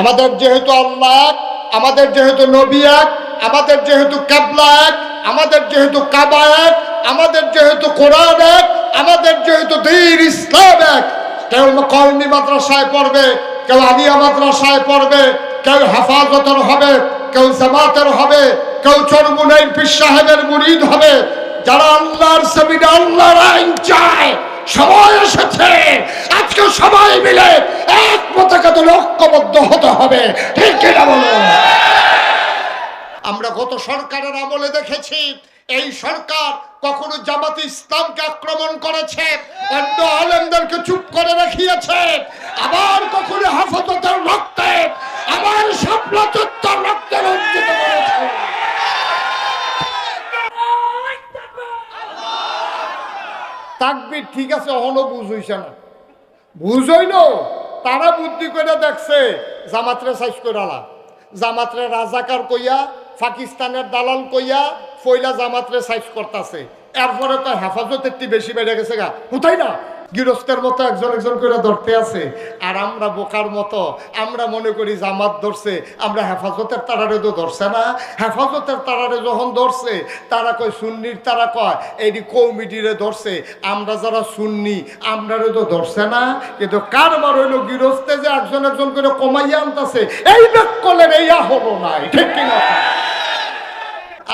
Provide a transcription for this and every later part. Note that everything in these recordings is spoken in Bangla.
আমাদের যেহেতু আল্লাহ এক, আমাদের যেহেতু নবী এক আমাদের যেহেতু কাবলা এক আমাদের যেহেতু কাবা এক আমাদের যেহেতু কোরআন এক আমাদের যেহেতু দিন ইসলাম এক। কেউ কলমি মাদ্রাসায় পড়বে কেউ আলিয়া মাদ্রাসায় পড়বে কেউ হেফাজতের হবে কেউ জামাতের হবে কেউ চরমুনের পীর সাহেবের মুরিদ হবে। যারা আল্লাহর জমিনে আল্লাহর আইন চায় সময় এসেছে। আজকে সবাই মিলে এক পতাকাতে লক্ষ্যবদ্ধ হতে হবে। ঠিক কিনা বলুন? আমরা গত সরকারের আমলে দেখেছি, এই সরকার কখনো জামাতে ইসলামকে আক্রমণ করেছে, অন্য আলেমদেরকে চুপ করে রাখিয়েছে আবার কখনো হাফাজতের রক্তে, আবার সাপ্লাচত্বর রক্তে রঞ্জিত করেছে। তাকবির ঠিক আছে, অহনো বুঝ হইছে না। বুঝ হইল, তারা বুদ্ধি করে দেখছে, জামাতরে সাইজ করালা জামাতরে রাজাকার কইয়া, পাকিস্তানের দালাল কইয়া, ফইলা জামাতরে সাইজ করতেছে। এরপরে তো হেফাজতের বেশি বেড়ে গেছে গা। কোথায় না? গৃহস্থের মতো একজন একজন করে ধরতে আছে। আর আমরা বোকার মতো, আমরা মনে করি জামাত ধরছে, আমরা হেফাজতের তারারে তো ধরছে না। হেফাজতের তারারে যখন ধরছে, তারা কয় সুন্নির তারা কয় এইটি কৌমিটিরে ধরছে, আমরা যারা সুন্নি, আমরারে তো ধরছে না। কিন্তু কারবার হইল গৃহস্থে যে একজন একজন করে কমাইয়া আনতেছে? এই বেকলের এইয়া হলো নাই, ঠিক কিনা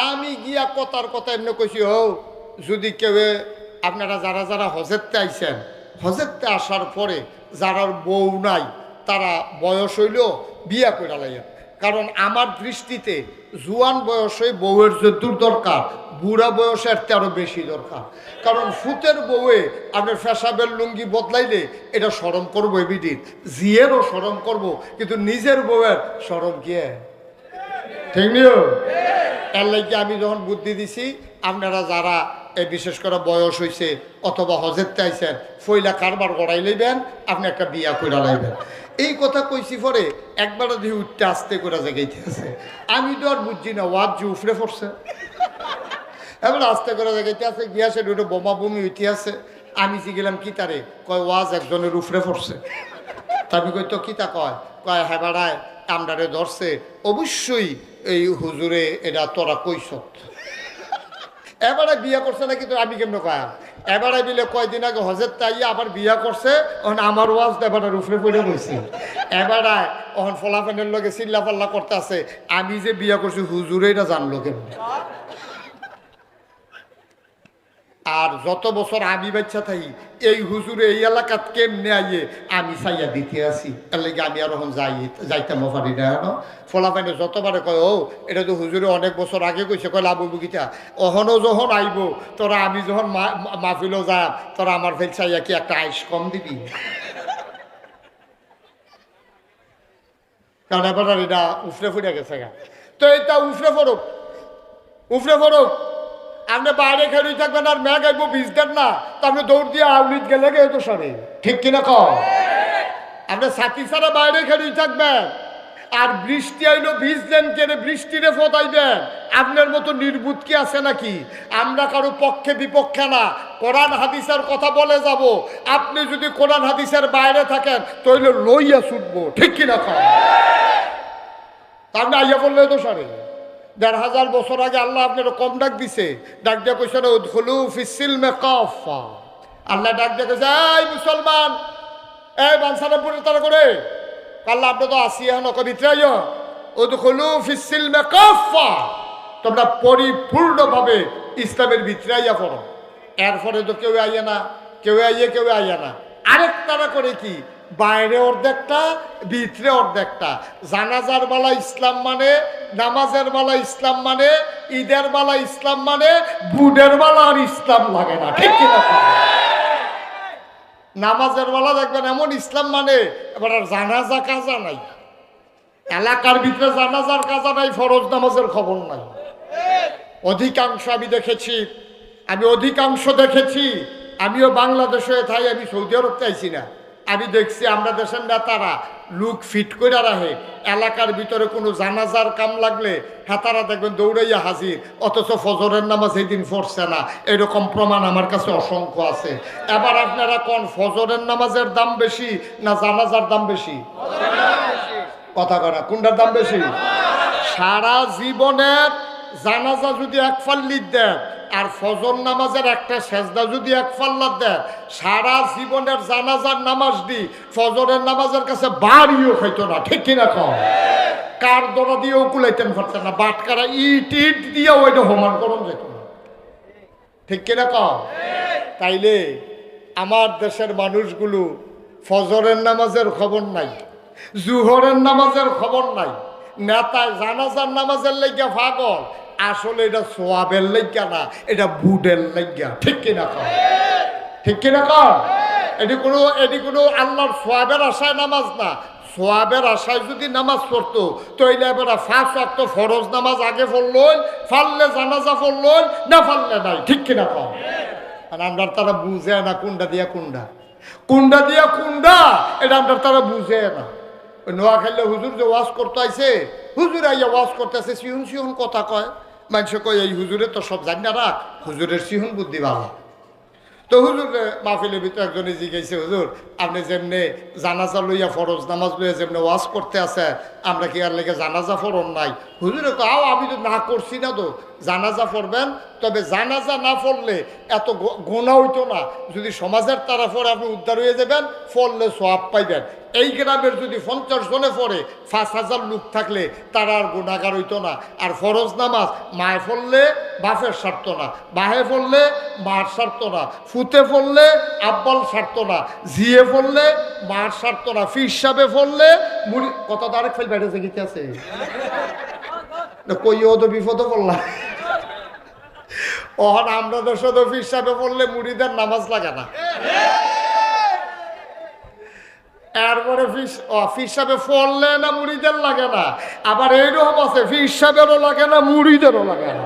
আমি গিয়া কথার কথা এমনি কইছি হো যদি কেউ আপনারা যারা যারা হজেরতে আইছেন, হজেরতে আসার পরে যারা বউ নাই, তারা বয়স হইল বিয়া করে লাইয়া। কারণ আমার দৃষ্টিতে জুয়ান বয়সে বউয়ের যদুর দরকার, বুড়া বয়সের তেরো বেশি দরকার। কারণ ফুতের বউয়ে আপনার ফেসাবের লুঙ্গি বদলাইলে এটা সরম করব এবিডির জিয়েরও সরম করব, কিন্তু নিজের বউয়ের সরম গিয়ে ঠিক নিও? এর লাগে আমি যখন বুদ্ধি দিছি, আপনারা যারা এই বিশেষ করে বয়স হয়েছে অথবা হজেরতে আইছেন ফইলা কারবার গড়াই লইবেন, আপনি একটা বিয়া কইরা লাইবেন। এই কথা কইছি পরে একবার দিয়ে উঠতে আসতে করে জায়গাইতে আছে। আমি তো আর বুঝছি না, ওয়াজ যে উফরে পড়ছে। এবার আস্তে করে জায়গাইতে আছে, গিয়া সে দুটো বোমা বমি উঠে আছে। আমি যে গেলাম কি তারে? কয়, ওয়াজ একজনের উফরে পড়ছে। তা আমি কই, তো কিতা কয়? কয় হ্যাঁ বাড়ায়, আমরারে ধরছে। অবশ্যই এই হুজুরে এটা তোরা কইস এবারে বিয়া করছে না কিন্তু আমি কেমন কয়া এবারে বিলে কয়দিন আগে হজের তাই আবার বিয়া করছে ওখানে আমার ওয়াজ এবারে রুফরে পড়ে বসছে এবারে ওখান ফলাফানের লগে চিল্লা পাল্লা করতে আছে আমি যে বিয়া করছি হুজুরে এটা জানলো কেমন? আর যত বছর আমি বাচ্চা থাকি, এই হুজুরে এই এলাকাত কেমনে আইয়ে? আমি চাইয়া দিতে আছি। লাগে আমি আর এখন যাই যাইতাম পারি না এখন ফলাফাইনে যতবারে কয়, ও, এটা তো হুজুরে অনেক বছর আগে কইছে কয় লাভ বুকিটা অহনও যখন আইব, তোরা আমি যখন মাহফিলও যাম, তোরা আমার ফেল চাইয়া কি একটা আইস কম দিবি? কারণ এবার এটা উফরে ফুটে গেছে তো এটা উফরে ফরক উফরে ফরক আপনি বাইরে খেলি থাকবেন আর ম্যাগ আইব বীজ দেন না। তো আপনি দৌড় দিয়ে আউলিত গেলে গে তো সরে। ঠিক কিনা কম আপনি সাথী ছাড়া বাইরে খেলি থাকবেন। আর বৃষ্টি আইলো বীজ দেন কেনে বৃষ্টিরে ফতাইবেন আপনার মতো নির্বুত কি আছে নাকি? আমরা কারও পক্ষে বিপক্ষে না। কোরআন হাদিসের কথা বলে যাব। আপনি যদি কোরআন হাদিসের বাইরে থাকেন তাহলে লইয়া ছুটবো। ঠিক কিনা তা আপনি আইয়া বললে তো সরে। দেড় হাজার বছর আগে আল্লাহ আপনার কম ডাক দিছে। ডাক দিয়ে কইছে উদ্খলু ফিসিল মে কফা আল্লাহ ডাক দিয়ে কইছে, এই মুসলমান, এই বানসারামপুরে তারা করে। আল্লাহ, আপনি তো আসি এখন কবিত্রাই উদ্খলু ফিসিল মে কফা তোমরা পরিপূর্ণভাবে ইসলামের ভিতরাইয়া পড়ো। এরপরে তো কেউ আইয়ে না, কেউ আইয়ে কেউ আইয়ে না। আরেক তারা করে কি? বাইরে অর্ধেকটা, ভিতরে অর্ধেকটা। জানাজার বেলা ইসলাম মানে নামাজের বেলা ইসলাম মানে ঈদের বেলা ইসলাম মানে বুডের বেলা আর ইসলাম লাগে না। ঠিক কিনা নামাজের বেলা দেখবেন এমন ইসলাম মানে এবার আর জানাজা কাজা নাই। এলাকার ভিতরে জানাজার কাজা নাই, ফরজ নামাজের খবর নাই। অধিকাংশ আমি দেখেছি, আমি অধিকাংশ দেখেছি, আমিও বাংলাদেশে থাই, আমি সৌদি আরব চাইছি না। আমি দেখছি আমরা দেশের নেতারা লুক ফিট করে রাখে। এলাকার ভিতরে কোনো জানাজার কাম লাগলে হেতারা দেখবেন দৌড়াইয়া হাজির, অথচ ফজরের নামাজ এই দিন পড়ছে না। এরকম প্রমাণ আমার কাছে অসংখ্য আছে। এবার আপনারা কোন ফজরের নামাজের দাম বেশি না জানাজার দাম বেশি? কথা করা কোনটার দাম বেশি? সারা জীবনের জানাজা যদি এক ফাল্লি দেন আর ফজর নামাজের একটা সেজদা যদি এক পাল্লার দেন সারা জীবনের জানাজার নামাজ দি, ফজরের নামাজের কাছে বাড়িও খাইতো না, ঠিক কিনা কম কার দরা দিয়েও কুলাইতেন পারতেন না বাটকারা ইট ইট দিয়ে ওইটা হোমান করন যেত ঠিক কিনা কম তাইলে আমার দেশের মানুষগুলো ফজরের নামাজের খবর নাই, জুহরের নামাজের খবর নাই নেতায় জানাজার নামাজের লেগা পাগল। আসলে এটা সোয়াবের লেগা না, এটা বুডের লেগা। ঠিক কিনা কম ঠিক কিনা কম এটি কোনো এটি কোনো আল্লাহর সোয়াবের আশায় নামাজ না। সোয়াবের আশায় যদি নামাজ পড়তো তৈলে এবার ফাঁস অক্ত ফরজ নামাজ আগে পড়লই ফাললে জানাজা পড়লই, না ফাললে নাই। ঠিক কিনা কম আর আমরা তারা বুঝে না কুন্ডা দিয়া কুন্ডা কুন্ডা দিয়া কুন্ডা এটা আমরা তারা বুঝে না। ওই নোয়াখালী হুজুর যে ওয়াজ করতে আইছে হুজুর আইয়া ওয়াজ করতে আছে সিহুন সিহুন কথা কয়। মানুষে কয়, এই হুজুরে তো সব জানি না রাখ, হুজুরের সিহুন বুদ্ধি ভালো। তো হুজুর মাহফিলের ভিতরে একজনে জিজ্ঞাসা, হুজুর, আপনি যেমনি জানাজা লইয়া ফরজ নামাজ লইয়া যেমনি ওয়াজ করতে আছে আমরা কি আর লেগে জানাজা ফরন নাই? হুজুরে কাও আমি তো না করছি না তো। জানাজা পড়বেন তবে জানাজা না পড়লে এত গোনা হইতো না। যদি সমাজের তারা পরে আপনি উদ্ধার হয়ে যাবেন, ফললে সব পাইবেন। এই গ্রামের যদি পঞ্চাশ জনে পড়ে পাঁচ হাজার লোক থাকলে তারা আর গুণাগার হইতো না। আর ফরজ নামাজ, মায়ে পড়লে বাফের সারত না, বাহে পড়লে মার সারত না, ফুতে পড়লে আব্বাল সারত না জিয়ে পড়লে মার সারত না ফির সাবে পড়লে মুড়ি কত তারেক ফেল বেড়েছে গীতে আছে। কইও তো বিপদ ওহন আমরা তো শুধু ফির সাবে পড়লে মুড়িদের নামাজ লাগে না। এরপরে ফললে না মুড়িদের লাগে না। আবার এইরকম আছে লাগে না, মুড়িদেরও লাগে না।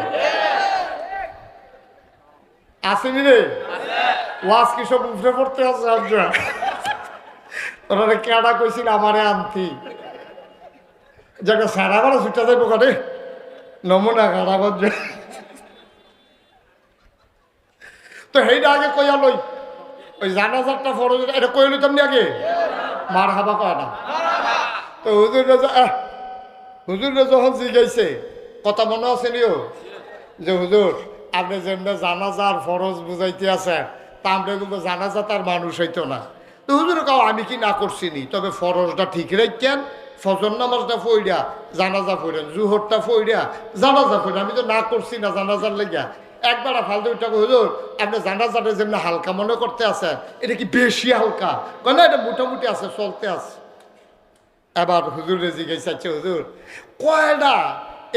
আসেনি রে? ওয়াজ কি সব উঠে পড়তে আছে তোরা কেডা কইছিল আমারে আনতি? যাকে সারা বেলা ছুটে যাইব করে নমুনা বজ্র তো সেইটা আগে কইয়া লই। ওই জানাজারটা ফরজ এটা কই লইতাম নি আগে? মার হাবা কয় না। তো হুজুর হুজুর যখন জিগাইছে, কথা মনে আছে নিও? যে হুজুর, আপনি যেমনি জানাজার ফরজ বুঝাইতে আছে তা আমরা কিন্তু জানাজা তার মানুষ হইতো না। তো হুজুর কাও, আমি কি না করছি নি? তবে ফরজটা ঠিক রাখছেন ফজর নামাজটা ফইরা জানাজা ফইরেন জুহরটা ফইরা জানাজা ফইরা আমি তো না করছি না জানাজার লেগা একবার ফালতু উঠা হুজুর, আপনি জানাজাটা যেমনি হালকা মনে করতে আছেন, এটা কি বেশি হালকা? না, এটা মোটামুটি আছে, চলতে আছে। এবার হুজুরে জিজ্ঞাসা হুজুর কয়টা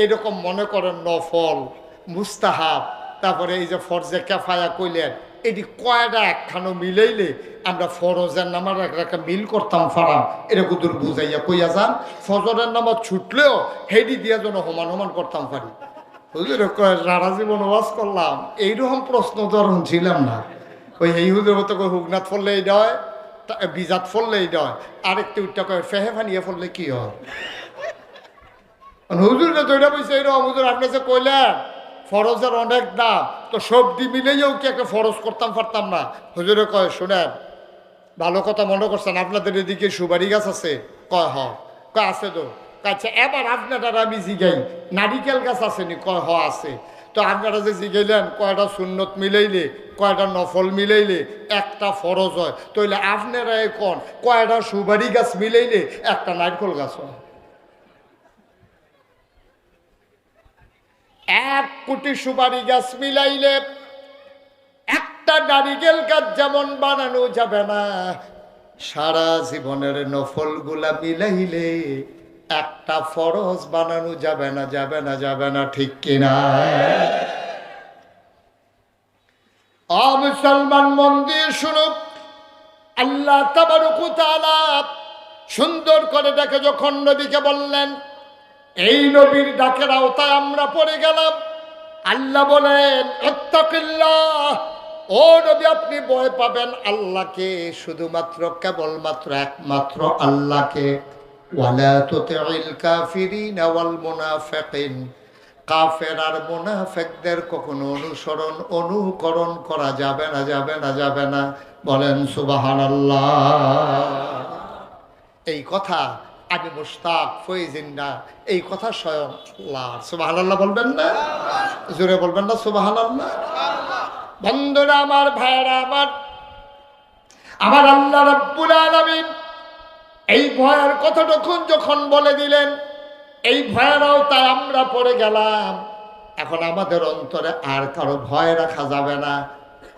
এরকম মনে করেন নফল, মুস্তাহাব, তারপরে এই যে ফরজে কেফায়া কইলেন এটি কয়টা একখানো মিলাইলে আমরা ফরজের নামার একটা মিল করতাম ফারাম এটা কুদুর বুঝাইয়া কইয়া যান? ফজরের নামাজ ছুটলেও হেডি দিয়া যেন সমান সমান করতাম পারি হুজুর সারা জীবন ওয়াজ করলাম। এইরকম প্রশ্ন ধরন ছিলাম না। ওই এই হুজুর কই হুগনাথ ফললে এইটা হয়? তা- বিজাত ফললে এইটা হয়? আরেকটি উঠটা কয়, ফেহে ফানিয়ে ফললে কি হয়? হুজুর যে তৈরি বলছে এইরকম হুজুর, আপনি যে কইলেন ফরজের অনেক দাম। তো সবজি মিলেও কি একটা ফরজ করতাম পারতাম না? হুজুরে কয়, শুনেন, ভালো কথা মনে করছেন, আপনাদের এদিকে সুবারি গাছ আছে? কয়, হ। কয়, আছে তো। আচ্ছা এবার আপনারা আমি জিগাই। নারিকেল গাছ আসেনি? কয়, হ, আছে। তো আপনারা যে জিগাইলেন, কয়টা সুন্নত মিলাইলে, কয়টা নফল মিলাইলে, একটা ফরজ হয়। তাইলে আপনারা এখন কয়টা সুবারি গাছ মিলাইলে, একটা নারকেল গাছ হয়। এক কোটি সুপারি গাছ মিলাইলে একটা নারিকেল গাছ যেমন বানানো যাবে না, সারা জীবনের নফলগুলা মিলাইলে একটা ফরজ বানানো যাবে না যাবে না যাবে না, ঠিক কিনা? মুসলমান মন দিয়ে শুনুক, আল্লাহ সুন্দর করে দেখে যখন নবীকে বললেন এই নবীর ডাকের আওতায় আমরা পড়ে গেলাম। আল্লাহ বলেন ও নবী, আপনি ভয় পাবেন আল্লাহকে, শুধুমাত্র, কেবলমাত্র, একমাত্র আল্লাহকে। কাফের আর মুনাফিকদের কখনো অনুসরণ, অনুকরণ করা যাবে না যাবে না যাবে না। বলেন, সুবহানাল্লাহ। এই কথা আমি মুস্তাক ফয়েজিন্না এই কথা স্বয়ং আল্লাহ। আল্লাহ বলবেন না? জোরে বলবেন না সুবাহান আল্লাহ বন্ধুরা আমার ভাইয়েরা, আমার আমার আল্লাহ রাব্বুল আলামিন এই ভয়ের কথাটুকুন যখন বলে দিলেন, এই ভয়েরাও তাই আমরা পড়ে গেলাম। এখন আমাদের অন্তরে আর কারও ভয় রাখা যাবে না।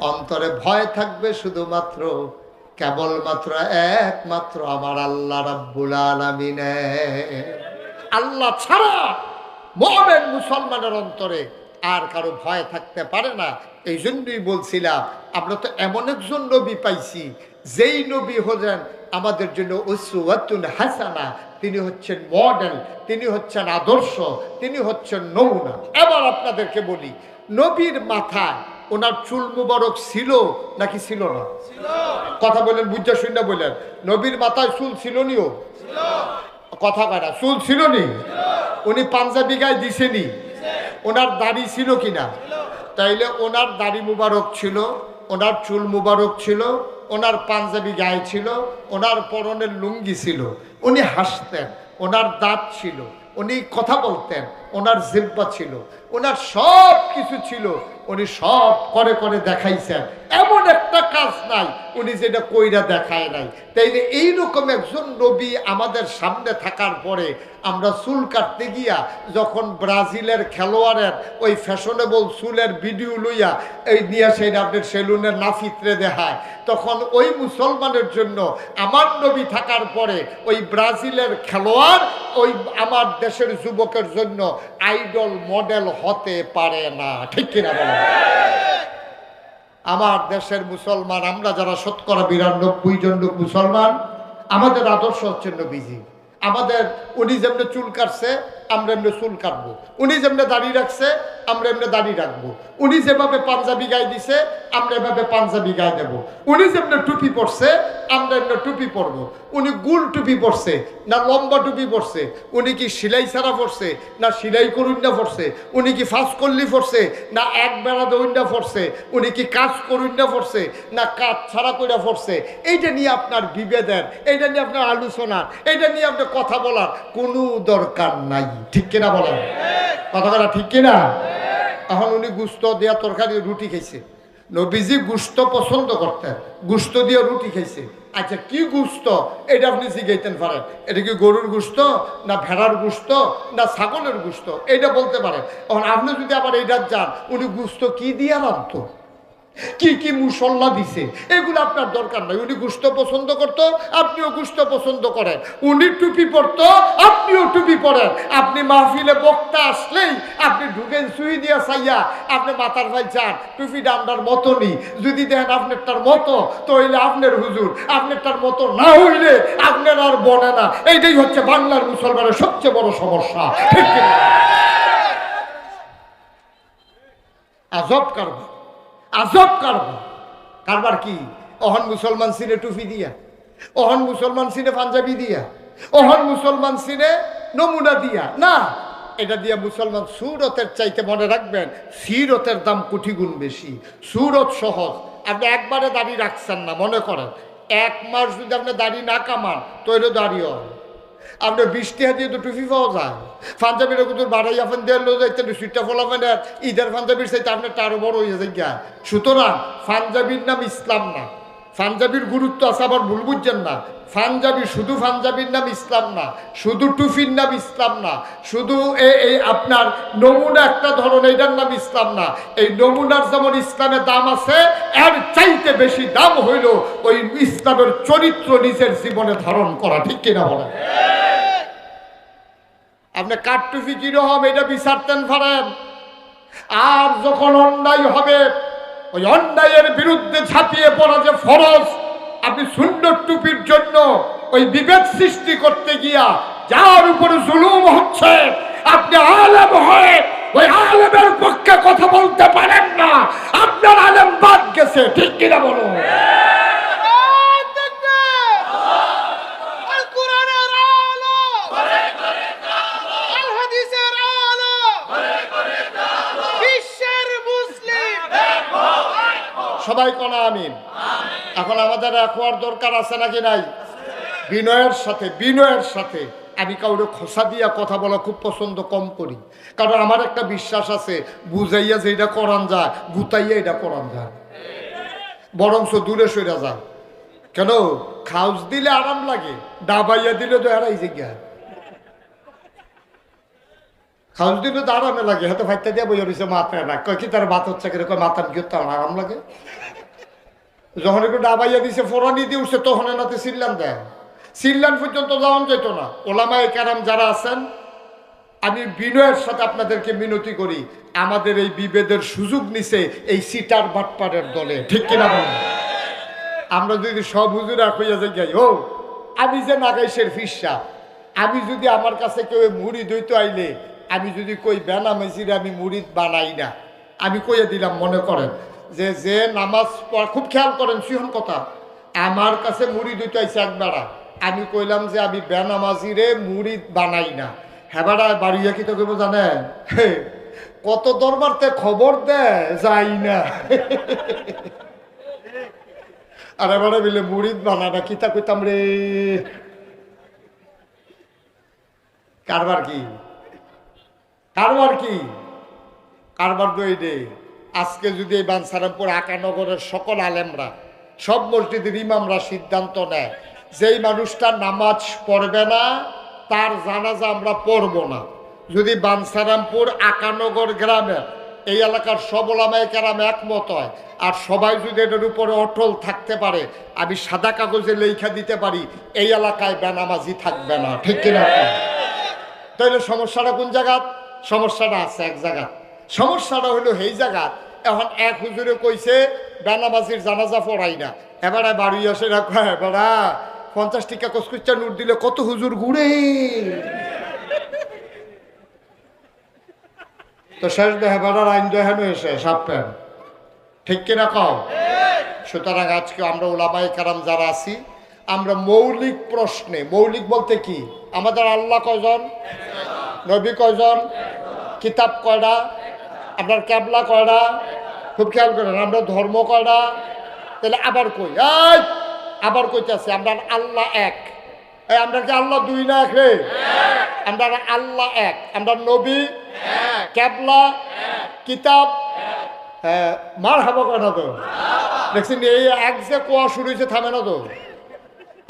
অন্তরে ভয় থাকবে শুধুমাত্র কেবলমাত্র একমাত্র আমার আল্লাহ রাব্বুল আলামিনে। আল্লাহ ছাড়া মোহামেন মুসলমানের অন্তরে আর কারও ভয় থাকতে পারে না। এই জন্যই বলছিলাম, আমরা তো এমন একজন নবী পাইছি, যেই নবী হলেন আমাদের জন্য উসুয়াতুন হাসানা। তিনি হচ্ছেন মডেল তিনি হচ্ছেন আদর্শ, তিনি হচ্ছেন নমুনা। এবার আপনাদেরকে বলি, নবীর মাথায় ওনার চুল মুবারক ছিল নাকি ছিল না? কথা বলেন বুঝা শুনে বললেন নবীর মাথায় চুল ছিল নিও? কথা কাটা চুল ছিল নি? উনি পাঞ্জাবি গায়ে দিছেনি ওনার দাড়ি ছিল কিনা? তাইলে ওনার দাড়ি মুবারক ছিল ওনার চুল মুবারক ছিল ওনার পাঞ্জাবি গায়ে ছিল ওনার পরনের লুঙ্গি ছিল। উনি হাসতেন ওনার দাঁত ছিল উনি কথা বলতেন ওনার জিব্বা ছিল ওনার সব কিছু ছিল। উনি সব করে করে দেখাইছেন। এমন একটা কাজ নাই, উনি যেটা কইরা দেখায় নাই। তাইলে এইরকম একজন নবী আমাদের সামনে থাকার পরে আমরা চুল কাটতে গিয়া যখন ব্রাজিলের খেলোয়াড়ের ওই ফ্যাশনেবল চুলের ভিডিও লইয়া এই নিয়ে সেই আপনার সেলুনের নাফিত্রে দেখায়, তখন ওই মুসলমানের জন্য আমার নবী থাকার পরে ওই ব্রাজিলের খেলোয়াড় ওই আমার দেশের যুবকের জন্য আইডল মডেল হতে পারে না। ঠিক কিনা বলেন? আমার দেশের মুসলমান, আমরা যারা শতকরা বিরানব্বই জন লোক মুসলমান, আমাদের আদর্শ হচ্ছে নবীজি। আমাদের উনি যেমনি চুল কাটছে, আমরা এমনি চুল কাটবো। উনি যেমনি দাড়ি রাখছে, আমরা এমনি দাড়ি রাখব। উনি যেভাবে পাঞ্জাবি গায়ে দিছে, আমরা এভাবে পাঞ্জাবি গায়ে দেবো। উনি যেমনি টুপি পরছে আমরা এমনি টুপি পরবো। উনি গুল টুপি পরছে, না লম্বা টুপি পরছে, উনি কি সিলাই ছাড়া পরছে, না সিলাই করুন না পরছে, উনি কি ফাঁস করলি পরছে, না এক বেড়া দৌড় না পরছে, উনি কি কাজ করুন না পরছে, না কাজ ছাড়া করে পরছে, এইটা নিয়ে আপনার বিভেদের, এইটা নিয়ে আপনার আলোচনার, এইটা নিয়ে আপনার কথা বলার কোনো দরকার নাই। ঠিক কিনা বলেন? কথা বলা ঠিক কিনা? এখন উনি গুস্ত দেওয়া তরকারি রুটি খাইছে। নবীজি গুস্ত পছন্দ করতেন। গুস্ত দিয়ে রুটি খাইছে। আচ্ছা কি গুস্ত? এটা আপনি জিগাইতেন পারেন এটা কি গরুর গুস্ত, না ভেড়ার গুস্ত, না ছাগলের গুস্ত? এটা বলতে পারেন এখন আপনি যদি আবার এইটা যান, উনি গুস্ত কি দিয়ে রাখতো কি কি মুসল্লা দিছে? এগুলো আপনার দরকার নাই। উনি গুস্ত পছন্দ করত, আপনিও গুস্ত পছন্দ করেন। উনি টুপি পরতো, আপনিও টুপি পরেন। আপনি মাহফিলে বক্তা আসলেই আপনি ঢুকেন সুই দিয়া চাইয়া আপনি মাথার ভাই যান টুপি ডান্ডার মতো নি যদি দেখেন আপনারটার মতো তো হইলে আপনার হুজুর, আপনারটার মতো না হইলে আপনার আর বনে না। এইটাই হচ্ছে বাংলার মুসলমানের সবচেয়ে বড় সমস্যা। আজব কারবার। আজব কারবার। কারবার কি? অহন মুসলমান সিনে টুপি দিয়া, অহন মুসলমান সিনে পাঞ্জাবি দিয়া, অহন মুসলমান সিনে নমুনা দিয়া। না, এটা দিয়ে মুসলমান সুরতের চাইতে মনে রাখবেন, সিরতের দাম কোটি গুণ বেশি। সুরত সহজ। আপনি একবারে দাড়ি রাখছেন না, মনে করেন। এক মাস যদি আপনি দাড়ি না কামান তৈরি দাঁড়িয়ে আপনার বৃষ্টি হাতিয়ে তো টুপি পাওয়া যায়। পাঞ্জাবির কুতুর বাড়াই আপন দেয় লো যাইতে সুইটটা ফলাবেন ঈদের পাঞ্জাবির চাইতে আপনার তারও বড় হয়ে যায় সুতরাং পাঞ্জাবির নাম ইসলাম না। পাঞ্জাবির গুরুত্ব আছে, আবার ভুল বুঝছেন না। পাঞ্জাবি শুধু পাঞ্জাবির নাম ইসলাম না, শুধু টুফির নাম ইসলাম না, শুধু এই আপনার নমুনা একটা ধরন, এটার নাম ইসলাম না। এই নমুনার যেমন ইসলামের দাম আছে, এর চাইতে বেশি দাম হইল ওই ইসলামের চরিত্র নিজের জীবনে ধারণ করা, ঠিক কিনা বলেন? আপনি কাঠটুফি কীরকম, এটা বিচারতেন পারেন আর যখন অন্যায় হবে ওই অন্যায়ের বিরুদ্ধে ঝাঁপিয়ে পড়া যে ফরজ, আপনি সুন্দর টুপির জন্য ওই বিভেদ সৃষ্টি করতে গিয়া যার উপরে জুলুম হচ্ছে, আপনি আলেম হয়ে ওই আলেমের পক্ষে কথা বলতে পারেন না। আপনার আলেম বাদ গেছে, ঠিক কিনা বলুন? সবাই কনা আমিন। এখন আমাদের এক হওয়ার দরকার আছে নাকি নাই? বিনয়ের সাথে বিনয়ের সাথে। আমি কাউরে খোসা দিয়া কথা বলা খুব পছন্দ কম করি। কারণ আমার একটা বিশ্বাস আছে, বুঝাইয়া যে এটা করান যায়, গুতাইয়া এটা করান যায়। বরংস দূরে সইরা যায় কেন? খাউস দিলে আরাম লাগে ডাবাইয়া দিলে তো এরাই যে গিয়া খাউস দিলে তো আরামে লাগে, হাতে ফাইতে দিয়ে বইয়া রয়েছে মাথায় না। কয়, কি তার মাথা হচ্ছে কেন কয়, মাথার কি তার আরাম লাগে। যখন একটু ডাবাইয়া দিছে, ফোরানি দিয়ে উঠছে তখন এনাতে সিল্লান দেয়। সিল্লান পর্যন্ত যাওয়ান যেত না। ওলামায় কারাম যারা আছেন, আমি বিনয়ের সাথে আপনাদেরকে মিনতি করি, আমাদের এই বিভেদের সুযোগ নিছে এই সিটার বাটপাড়ের দলে। ঠিক কিনা বলেন? আমরা যদি সব হুজুরা হইয়া যাই যাই, ও, আমি যে নাগাইশের ফিসা, আমি যদি আমার কাছে কেউ মুড়ি দইতে আইলে আমি যদি কই বেনা মেসিরে আমি মুড়ি বানাই না আমি কইয়া দিলাম মনে করেন যে যে নামাজ পড়া খুব খেয়াল করেন সিহন কথা। আমার কাছে মুড়ি আইছে একবেড়া আমি কইলাম যে আমি বেনামাজিরে মুড়ি বানাই না। হেবাড়া বাড়িয়া কি তো কেবো জানেন হে, কত দরবারতে খবর দেয় যাই না। আর এবারে বিলে মুড়িদ বানানা কিতা কইতাম রে? কারবার কি? কারবার কি? কারবার তো এই আজকে যদি এই বানসারামপুর আকানগরের সকল আলেমরা, সব মসজিদের ইমামরা সিদ্ধান্ত নেয়, যেই মানুষটা নামাজ পড়বে না, তার জানাজা আমরা পড়ব না। যদি বানসারামপুর আকানগর গ্রামের এই এলাকার সব ওলামায় কেরাম একমত হয়, আর সবাই যদি এটার উপরে অটল থাকতে পারে, আমি সাদা কাগজে লেখা দিতে পারি, এই এলাকায় বেনামাজি থাকবে না। ঠিক কিনা? তাহলে সমস্যাটা কোন জায়গা সমস্যাটা আছে এক জায়গা। সমস্যাটা হলো এই জায়গা, এখন এক হুজুরে কইছে, বেনামাজির জানাজা পড়াই না। এবারে বাড়ি আসে না, কয় এবারা পঞ্চাশ টিকা কসকুচ্চা নোট দিলে কত হুজুর ঘুরে? তো শেষ দেহে বেড়ার আইন দেহেন এসে সাপ প্যান ঠিক কিনা কও? সুতরাং আজকে আমরা ওলামাই কারাম যারা আছি, আমরা মৌলিক প্রশ্নে, মৌলিক বলতে কি? আমাদের আল্লাহ কয়জন? নবী কয়জন? কিতাব কয়টা? আপনার ক্যাবলা কয়টা? খুব খেয়াল করেন, আমরা ধর্ম কয়টা? তাহলে আবার কই? এই, আবার কইতেছে, আমরা আল্লাহ এক। আমরা কি আল্লাহ দুই না এক রে? আমরা আল্লাহ এক। আমরা নবী ক্যাবলা কিতাব হ্যাঁ মার হাবো কেন তো? দেখছেন, এই এক যে কোয়া শুরু হয়েছে থামে না তো?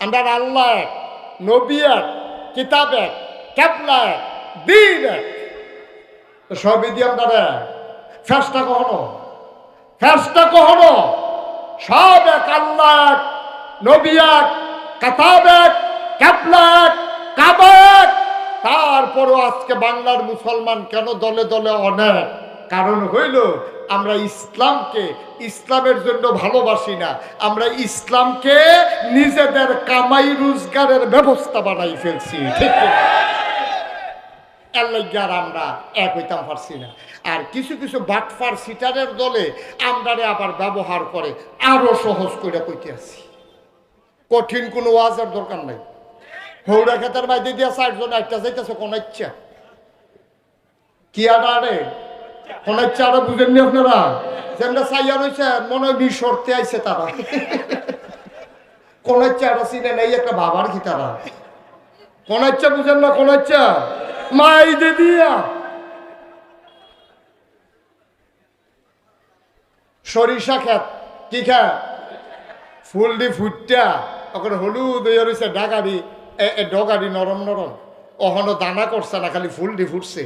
আমরা আল্লাহ এক, নবী এক, কিতাব এক, ক্যাবলা এক। দিন। সবই দিয়ে এক ফেসটা কখনো? ফেসটা কখনো? সব এক আল্লাহ নবী এক, কাতাব এক এক তারপরও আজকে বাংলার মুসলমান কেন দলে দলে অনেক কারণ হইল, আমরা ইসলামকে ইসলামের জন্য ভালোবাসি না। আমরা ইসলামকে নিজেদের কামাই রোজগারের ব্যবস্থা বানাই ফেলছি। ঠিক? আমরা এক হইতাম পারছি না। আর কিছু কিছু বাটফার সিটারের দলে আবার ব্যবহার করে আরও সহজ করে কইতে আছি কঠিন কোনো ওয়াজের দরকার নাই। হৌরা খেতার বাইরে একটা যাইতেছে, কোন ইচ্ছা কি আরে কোন ইচ্ছা আরও আপনারা? যেমন চাইয়া রয়েছে মনে হয় বিশর্তে আইছে তারা। কোন ইচ্ছা আরও চিনে নেই একটা বাবার কি তারা? কোন ইচ্ছা বুঝেন না কোন ইচ্ছা মাই দে দিয়া সরিষা খেত, কি খেত ফুল দি ফুটটা ওখানে হলুদ হয়ে রয়েছে এ ডগাড়ি নরম নরম অহনো দানা করছে না, খালি ফুল দি ফুটছে।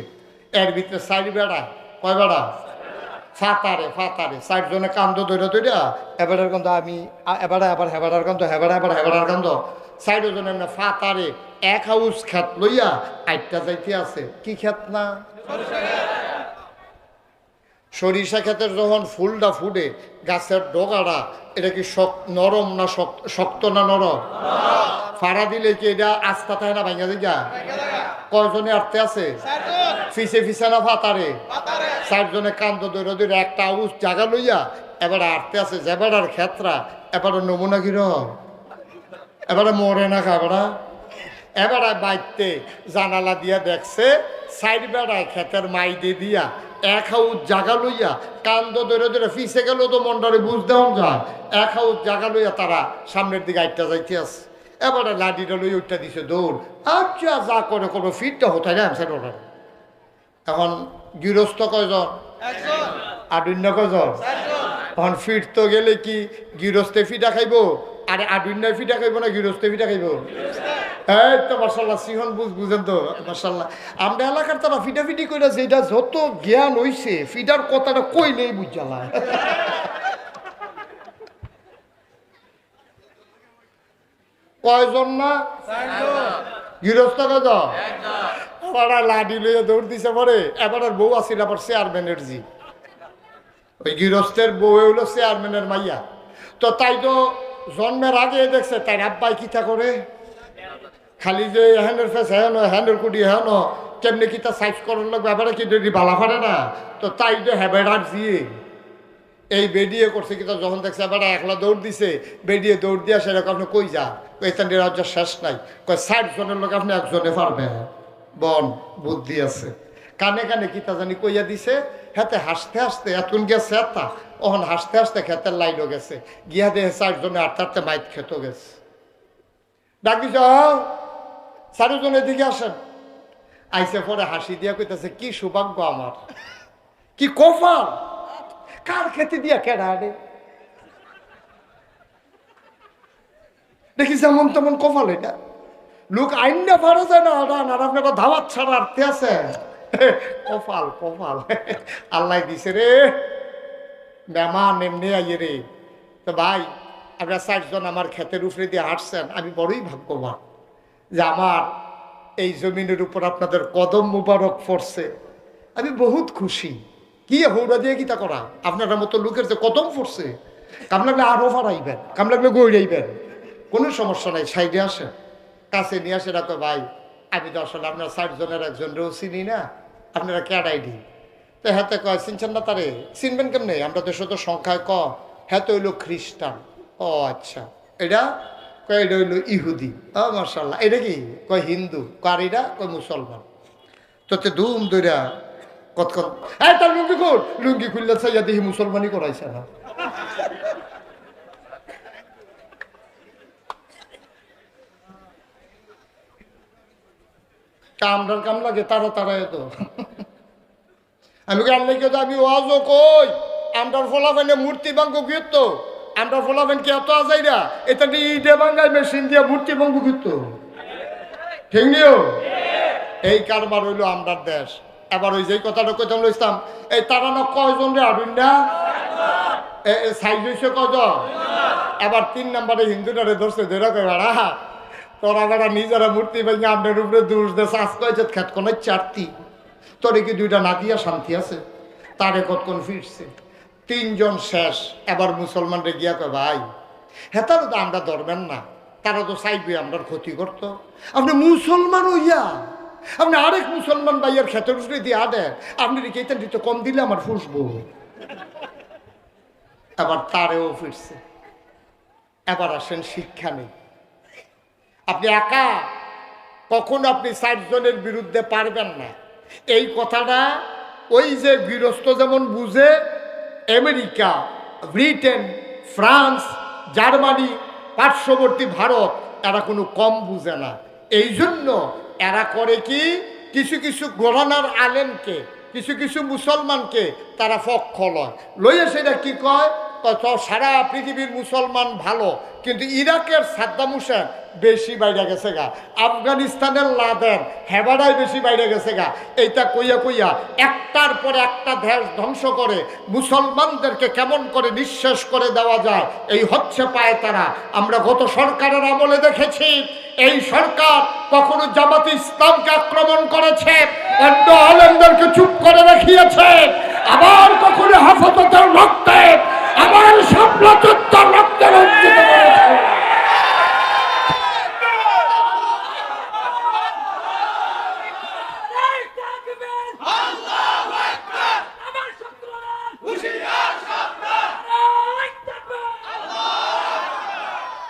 এর ভিতরে চারি বেড়া কয় বেড়া ফাতারে ফাতারে চারজনে কান্দ ধরে ধরে এবারের কান্দ আমি এবারে আবার হেবাড়ার কান্দ হেবাড়া এবার হেবাড়ার কান্দ চারজনে না ফাতারে এক হাউস খেত লইয়া আটটা যাইতে আছে। কি খেত না? সরিষা ক্ষেতের যখন ফুলটা ফুটে, গাছের ডগাটা, এটা কি নরম না শক্ত না নরম? ফাড়া দিলে কি এটা আস্তা থাকে না, ভাঙা দিগা কয়জনে আটতে আছে? ফিসে ফিসে না ফাতারে? চারজনে কান্দ দৈর দৈর একটা আউস জায়গা লইয়া, এবারে আটতে আছে যেবারার ক্ষেত্রা এবারে নমুনা কিরম এবারে মরে না খাবারা এবারে বাইতে জানালা দিয়া দেখছে সাইড বেড়ায় ক্ষেতের মাইদে দিয়া এক হাউস জাগা লইয়া কান্দ ধরে ধরে ফিসে গেল তো মন্ডারে বুঝ দেওয়া যায়। এক হাউস জাগা লইয়া তারা সামনের দিকে আইটা যাইতে আছে। এবারে লাডিটা লই উঠটা দিছে দৌড়। আচ্ছা যা করে কোনো ফিটটা হতে না স্যার ওনার এখন গৃহস্থ কয়জন? আডুন্য কয়জন? এখন ফিট তো গেলে কি গৃহস্থে ফিটা খাইবো? আর আডুন্যায় ফিটা খাইবো না গৃহস্থে ফিটা খাইবো? এই তো মার্শাল্লাহ সিহন বুঝ, বুঝেন তো আমরা এলাকার তারা ফিটাফিটি করে যেটা যত জ্ঞান হইছে ফিটার কথাটা কইলেই বুঝালা কয়জন না? গৃহস্থ কয়জন আবার লাডি লইয়া দৌড় দিছে পরে, এবার আর বউ আসিল আবার চেয়ারম্যানের জি। ওই গৃহস্থের বউ হইল চেয়ারম্যানের মাইয়া। তো তাই তো জন্মের আগে দেখছে তাই আব্বাই কিতা করে? খালি যে হ্যান্ডের ফেস হ্যান হ্যান্ডের কুটি হ্যান কেমনি কিতা সাইজ করার লোক ব্যাপারে কি যদি বালা ফারে না? তো তাই যে হ্যাবেডার দিয়ে এই বেডিয়ে করছে কিন্তু যখন দেখছে এবার একলা দৌড় দিছে, বেডিয়ে দৌড় দিয়া সেরকম আপনি কই যা এখান রাজ্য শেষ নাই। কয় ষাট জনের লোক আপনি একজনে পারবে বন, বুদ্ধি আছে। কানে কানে কিতা জানি কইয়া দিছে হাতে হাসতে হাসতে এতক্ষণ গিয়া সেতা ওখান হাসতে হাসতে খেতের লাইনও গেছে। গিয়া দিয়ে ষাট জনে আটতে আটতে মাইক খেতেও গেছে। ডাক দিছে চারজন এদিকে আসেন। আইসে পরে হাসি দিয়া কইতাছে, কি সৌভাগ্য আমার। কি কফাল কার খেতে দিয়া কেডা রে দেখি যেমন তেমন কফাল এটা। লোক আইন না পারা যায় না আর আপনার ছাড়া আর্থে আছে কপাল কপাল আল্লাহ দিছে রে। মেমান এমনি আইয়ে রে। তো ভাই আপনার চারজন আমার ক্ষেতের উপরে দিয়ে হাঁটছেন, আমি বড়ই ভাগ্যবান যে আমার এই জমিনের উপর আপনাদের কদম মুবারক পড়ছে। আমি বহুত খুশি। কি হৌরা দিয়ে কিতা করা? আপনার মতো লোকের যে কদম পড়ছে। কাম লাগলে আরও ফারাইবেন কাম লাগলে গড়াইবেন। কোনো সমস্যা নাই, সাইডে আসেন। কাছে নিয়ে আসে রাখো ভাই। আমি তো আসলে আপনার ষাট জনের একজন রয়েও চিনি না, আপনারা ক্যাডাই দিই তো হাতে কয়, চিনছেন না তারে? চিনবেন কেমনে? আমরা দেশে তো সংখ্যায় ক হ্যাঁ তো হইল খ্রিস্টান। ও আচ্ছা। এটা? কয়, এটা হইল ইহুদি। ও মার্শাল্লাহ এটা কি? কয়, হিন্দু। কার এটা? কয়, মুসলমান। তো ধুম দইরা কতক্ষণ এই তার লুঙ্গি খুল। লুঙ্গি খুললে চাইয়া দেখি মুসলমানই করাইছে না। কামড়ার কাম লাগে তারা তারা এত আমি গান লেগে আমি ওয়াজও কই? আমরার ফলাফানে মূর্তি ভাঙ্গ গিয়ত আমরার ফলাফান কি এত আজাই না? এটা দিয়ে ইটে ভাঙ্গায় মেশিন দিয়ে মূর্তি ভাঙ্গ গিয়ত ঠিক নিও এই কারবার হইল আমরার দেশ। এবার ওই যে কথাটা কইতাম লইতাম এই তারা না কয়জন রে আবিন না? সাইজ হইছে কজন এবার তিন নম্বরে হিন্দুটারে ধরছে, ধরে কই বেড়া। তোরা নিজেরা মূর্তি ভেঙে আমনের উপরে দোষ দে শ্বাস কয়েছে খেত কোনো চারটি? তোরে কি দুইটা না দিয়া শান্তি আছে? তারে কতক্ষণ ফিরছে? তিনজন শেষ, এবার মুসলমানরে গিয়া কয়, ভাই হেতারও তো আমরা ধরবেন না। তারা তো চাইবে আমরা ক্ষতি করতো। আপনি মুসলমান হইয়া, আপনি আরেক মুসলমান ভাইয়ের ক্ষেতের উপরে দিয়ে দেন আপনি রেখে দিতে কম দিলে আমার ফুসবো। এবার তারেও ফিরছে। এবার আসেন শিক্ষা নেই আপনি একা, কখনো আপনি ষাট জনের বিরুদ্ধে পারবেন না। এই কথাটা ওই যে গৃহস্থ যেমন বুঝে, আমেরিকা, ব্রিটেন, ফ্রান্স, জার্মানি, পার্শ্ববর্তী ভারত, এরা কোনো কম বুঝে না। এই জন্য এরা করে কি, কিছু কিছু গরানার আলেমকে, কিছু কিছু মুসলমানকে তারা পক্ষ লয়। লইয়া সেটা কি কয়? সারা পৃথিবীর মুসলমান ভালো, কিন্তু ইরাকের সাদ্দাম হুসেন বেশি বাইরে গেছে গা। আফগানিস্তানের লাদেন হেবাডাই বেশি বাইরে গেছে গা। এইটা কইয়া কইয়া একটার পর একটা দেশ ধ্বংস করে মুসলমানদেরকে কেমন করে নিঃশেষ করে দেওয়া যায়, এই হচ্ছে পায় তারা। আমরা গত সরকারের আমলে দেখেছি, এই সরকার কখনো জামাত ইসলামকে আক্রমণ করেছে, অন্য আলেমদেরকে চুপ করে রাখিয়েছে আবার কখনো হাফাজতের রক্তে আবার সাম্রাজ্যত্বর রক্তে রঞ্জিত করেছে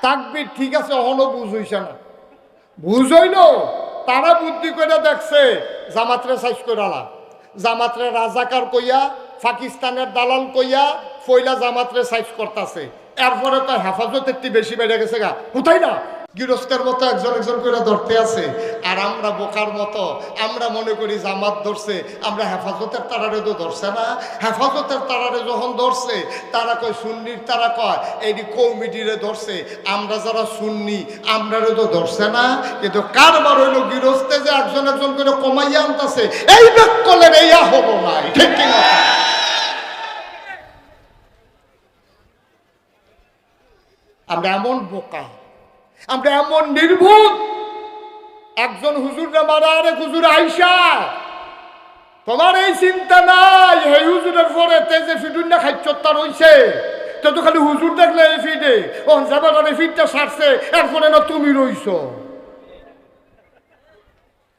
তাকবির ঠিক আছে, অহনো বুঝ হইছে না। বুঝ হইল, তারা বুদ্ধি করে দেখছে, জামাতরে সাইজ করালা জামাতরে রাজাকার কইয়া পাকিস্তানের দালাল কইয়া ফইলা জামাতরে সাইজ করতেছে। এরপরে তো হেফাজত একটি বেশি বেড়ে গেছে গা। কোথায় না? গৃহস্থের মতো একজন একজন করে ধরতে আছে। আর আমরা বোকার মতো, আমরা মনে করি জামাত ধরছে, আমরা হেফাজতের তারারে তো ধরছে না। হেফাজতের তারারে যখন ধরছে, তারা কয় সুন্নির, তারা কয় এইটি কৌমিটিরে ধরছে। আমরা যারা সুন্নি, আমরারে তো ধরছে না। কিন্তু কারবার হইল গৃহস্থে যে একজন একজন করে কমাইয়া আনতেছে, এই বেক করলেন এইয়া হব না? ঠিক কিনা আমরা এমন বোকা আমরা এমন নির্ভুত একজন হুজুর না মারা, আরেক হুজুর আইসা। তোমার এই চিন্তা নাই এই হুজুরের পরে তেজে ফিটুন না খাইছ তার হইছে। তো তো খালি হুজুর দেখলে এই ফিটে ও এই ফিটটা সারছে, এরপরে না তুমি রইছ।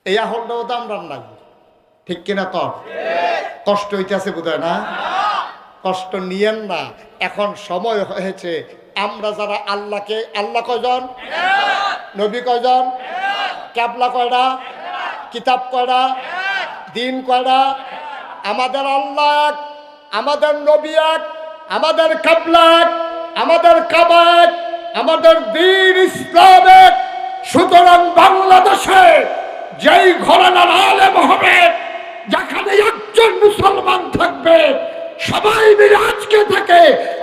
এই আহলটাও তো আমরা নাই। ঠিক কিনা কর কষ্ট হইতেছে বোধ না? কষ্ট নিয়েন না। এখন সময় হয়েছে আমরা যারা আল্লাহকে আল্লাহ কয়জন? নবী কয়জন? ক্যাবলা কয়টা কিতাব কয়টা দিন কয়টা আমাদের আল্লাহ আমাদের নবী এক, আমাদের কাবলা আমাদের কাবা এক, আমাদের দিন ইসলাম এক। সুতরাং বাংলাদেশে যেই ঘরানার আলেম হবে, যেখানে একজন মুসলমান থাকবে সবাই মিলে আজকে থেকে,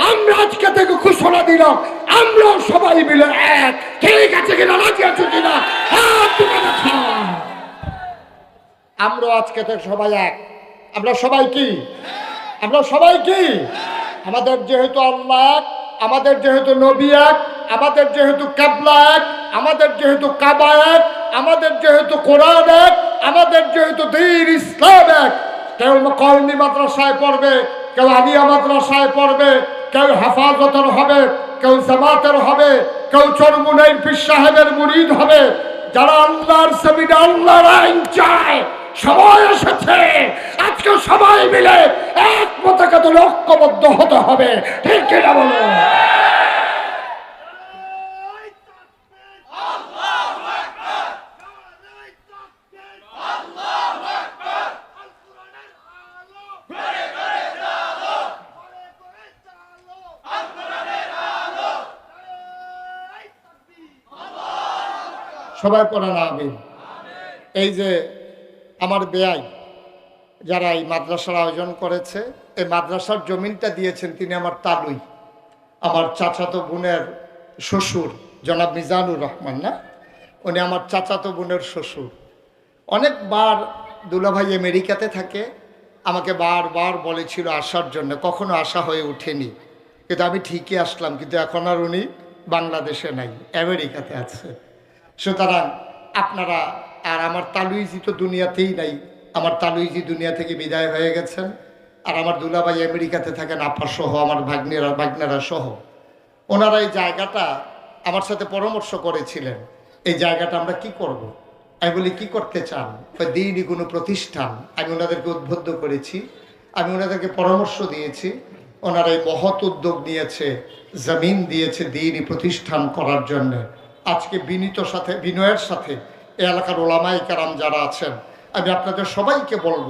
আমরা আজকে থেকে ঘোষণা দিলাম আমরা সবাই মিলে এক। ঠিক আছে কিনা, রাজি আছে কিনা? আমরা আজকে থেকে সবাই এক। আমরা সবাই কি? আমরা সবাই কি? আমাদের যেহেতু আল্লাহ এক, আমাদের যেহেতু নবী এক, আমাদের যেহেতু কাবলা এক, আমাদের যেহেতু কাবা এক, আমাদের যেহেতু কোরআন এক, আমাদের যেহেতু দিন ইসলাম এক। কেউ কর্মী মাদ্রাসায় পড়বে কেউ আলিয়া মাদ্রাসায় পড়বে, কেউ হেফাজতের হবে, কেউ জামাতের হবে, কেউ চরমুনাইন পীর সাহেবের মুরিদ হবে। যারা আল্লাহর জমিনে আল্লাহর আইন চায় সময় এসেছে। আজকে সবাই মিলে এক পতাকা ঐক্যবদ্ধ হতে হবে। ঠিক কিনা বলো সবাই পড়ে না আমি এই যে আমার বেয়াই যারা এই মাদ্রাসার আয়োজন করেছে, এই মাদ্রাসার জমিনটা দিয়েছেন তিনি আমার তালুই। আমার চাচাতো বোনের শ্বশুর, জনাব মিজানুর রহমান, না? উনি আমার চাচাতো বোনের শ্বশুর। অনেকবার দুলাভাই আমেরিকাতে থাকে, আমাকে বারবার বলেছিল আসার জন্য। কখনো আসা হয়ে ওঠেনি। কিন্তু আমি ঠিকই আসলাম, কিন্তু এখন আর উনি বাংলাদেশে নাই, আমেরিকাতে আছে। সুতরাং আপনারা আর আমার তালুইজি তো দুনিয়াতেই নাই আমার তালুইজি দুনিয়া থেকে বিদায় হয়ে গেছেন আর আমার দুলাভাই আমেরিকাতে থাকেন আপা সহ আমার ভাগ্নেরা ভাগ্নেরা সহ। ওনারা এই জায়গাটা আমার সাথে পরামর্শ করেছিলেন এই জায়গাটা আমরা কি করব। আমি বলি কি করতে চান? কয়, দিনই কোনো প্রতিষ্ঠান। আমি ওনাদেরকে উদ্বুদ্ধ করেছি আমি ওনাদেরকে পরামর্শ দিয়েছি ওনারা এই মহৎ উদ্যোগ নিয়েছে জমিন দিয়েছে দিনই প্রতিষ্ঠান করার জন্য। আজকে বিনীত সাথে, বিনয়ের সাথে এ এলাকার ওলামাই কারাম যারা আছেন, আমি আপনাদের সবাইকে বলব,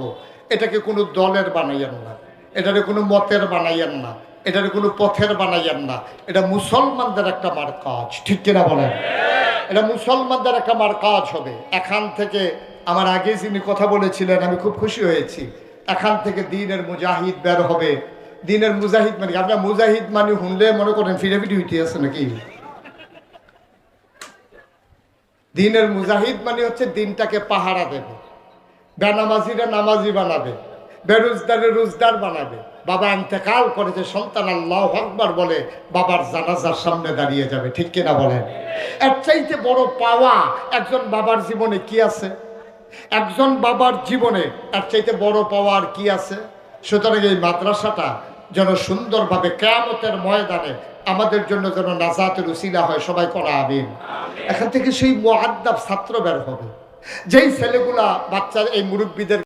এটাকে কোনো দলের বানাইয়েন না এটাকে কোনো মতের বানাইয়েন না এটাকে কোনো পথের বানাইয়েন না, এটা মুসলমানদের একটা মার কাজ ঠিক কিনা বলেন? এটা মুসলমানদের একটা মার কাজ হবে। এখান থেকে, আমার আগে যিনি কথা বলেছিলেন, আমি খুব খুশি হয়েছি। এখান থেকে দিনের মুজাহিদ বের হবে। দিনের মুজাহিদ মানে আপনার মুজাহিদ মানে শুনলে মনে করেন ফিরে ফিরে উঠে আছে নাকি? দিনের মুজাহিদ মানে হচ্ছে দিনটাকে পাহারা দেবে। বেনামাজিরা নামাজি বানাবে বেরোজদারে রোজদার বানাবে। বাবা ইন্তেকাল করেছে সন্তান আল্লাহ আকবার বলে, বাবার জানাজার সামনে দাঁড়িয়ে যাবে, ঠিক কিনা বলেন? এর চাইতে বড় পাওয়া একজন বাবার জীবনে কি আছে? একজন বাবার জীবনে এর চাইতে বড় পাওয়া আর কি আছে? সুতরাং এই মাদ্রাসাটা যেন সুন্দরভাবে কেয়ামতের ময়দানে আমাদের জন্য যেন নাজাতের উসিলা হয়। সবাই করা আমিন। এখান থেকে সেই মোয়াদ্দাব ছাত্র বের হবে। যেই ছেলেগুলা, বাচ্চা, এই মুরব্বীদের